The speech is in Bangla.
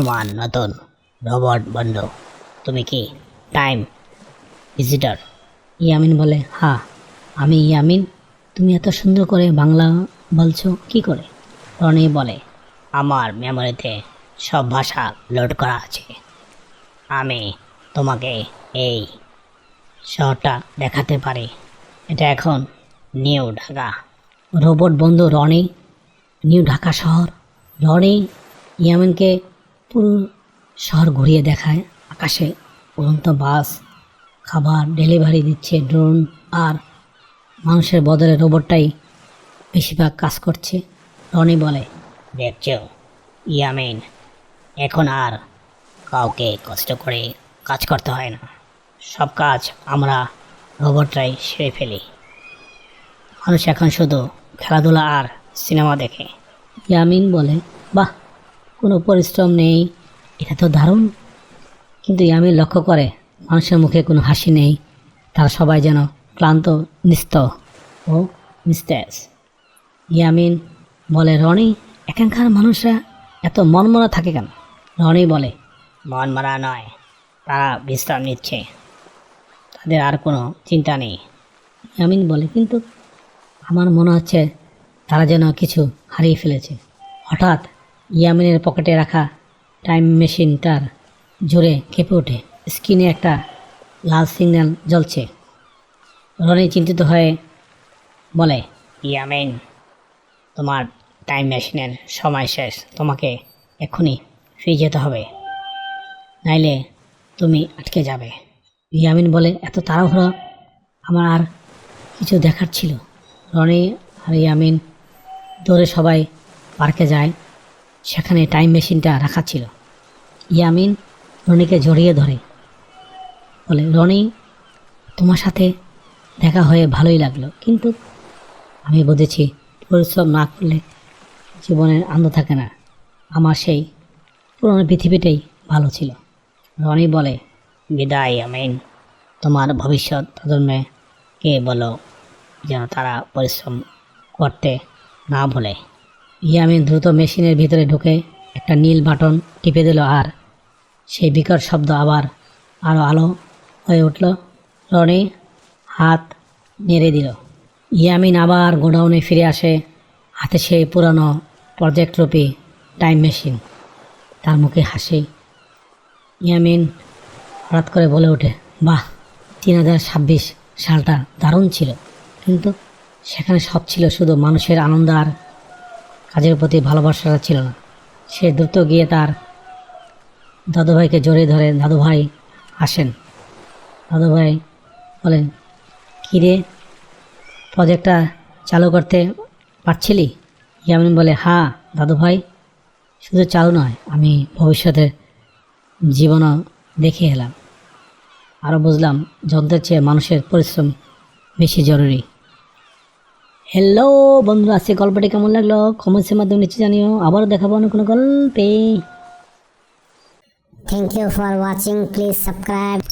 তোমার নতুন রবট বন্ধু। তুমি কি টাইম ভিজিটর? ইয়ামিন বলে হ্যাঁ আমি ইয়ামিন। তুমি এত সুন্দর করে বাংলা বলছো, কি করে? রনি বলে, আমার মেমোরিতে সব ভাষা লোড করা আছে। আমি তোমাকে এই শহরটা দেখাতে পারি। এটা এখন নিউ ঢাকা। রোবট বন্ধু রনি, নিউ ঢাকা শহর? রনি ইয়ামিনকে পুরো শহর ঘুরিয়ে দেখায় আকাশে। উড়ন্ত বাস খাবার ডেলিভারি দিচ্ছে ড্রোন আর মানুষের বদলে রোবটটাই বেশিরভাগ কাজ করছে রনি বলে। দেখছ? ইয়ামিন এখন আর কাউকে কষ্ট করে কাজ করতে হয় না। সব কাজ আমরা রোবটরাই সেরে ফেলি। মানুষ এখন শুধু খেলাধুলা আর সিনেমা দেখে। ইয়ামিন বলে বাহ কোনো পরিশ্রম নেই। এটা তো দারুণ। কিন্তু ইয়ামিন লক্ষ্য করে, মানুষের মুখে কোনো হাসি নেই। তারা সবাই যেন ক্লান্ত, নিস্ত ও নিস্তেজ। ইয়ামিন বলে, রনি, এখানকার মানুষরা এত মনমরা থাকে কেন? রনি বলে, মনমরা নয়, তারা বিশ্রাম নিচ্ছে। তাদের আর কোনো চিন্তা নেই। ইয়ামিন বলে, কিন্তু আমার মনে হচ্ছে তারা যেন কিছু হারিয়ে ফেলেছে। হঠাৎ ইয়ামিনের পকেটে রাখা টাইম মেশিনটার জোরে কেঁপে ওঠে। স্ক্রিনে একটা লাল সিগন্যাল জ্বলছে। রনি চিন্তিত হয়ে বলে, ইয়ামিন, তোমার টাইম মেশিনের সময় শেষ। তোমাকে এক্ষুনি ফিরে যেতে হবে। নাইলে তুমি আটকে যাবে। ইয়ামিন বলে, এত তাড়াহুড়ো? আমার আর কিছু দেখার ছিল। রনি আর ইয়ামিন দৌড়ে সবাই পার্কে যায়। সেখানে টাইম মেশিনটা রাখা ছিল। ইয়ামিন রনিকে জড়িয়ে ধরে। বলে, রনি, তোমার সাথে দেখা হয়ে ভালোই লাগল। কিন্তু আমি বুঝেছি, পরিশ্রম না করলে জীবনের আনন্দ থাকে না। আমার সেই পুরনো পৃথিবীটাই ভালো ছিল। রনি বলে, বিদায় আমিন তোমার ভবিষ্যৎ প্রজন্মে কে বলো যেন তারা পরিশ্রম করতে না ভুলে। ইয়ামিন দ্রুত মেশিনের ভিতরে ঢুকে একটা নীল বাটন টিপে দিল আর। সেই বিকট শব্দ আবার আরও আলো হয়ে উঠল। রনি হাত নেড়ে দিল। ইয়ামিন আবার গোডাউনে ফিরে আসে হাতে সেই পুরানো প্রজেক্টরূপী টাইম মেশিন। তার মুখে হাসি। ইয়ামিন হঠাৎ করে বলে ওঠে, বাহ, তিন হাজার ছাব্বিশ সালটা দারুণ ছিল। কিন্তু সেখানে সব ছিল শুধু মানুষের আনন্দ আর কাজের প্রতি ভালোবাসাটা ছিল না। সে দ্রুত গিয়ে তার দাদুভাইকে জড়িয়ে ধরে, দাদুভাই, আসেন। দাদুভাই বলেন কিরে প্রজেক্টটা চালু করতে পারছিলি? ইয়ামিন বলে হ্যাঁ দাদুভাই, শুধু চালু নয়, আমি ভবিষ্যতে জীবনও দেখে এলাম। আরও বুঝলাম, যন্ত্রের চেয়ে মানুষের পরিশ্রম বেশি জরুরি। হ্যালো বন্ধুরা আজকে গল্পটি কেমন লাগল? কমেন্টসের মাধ্যমে নিচে জানিও। আবারও দেখাবো অন্য কোনো গল্পে। Thank you for watching please subscribe.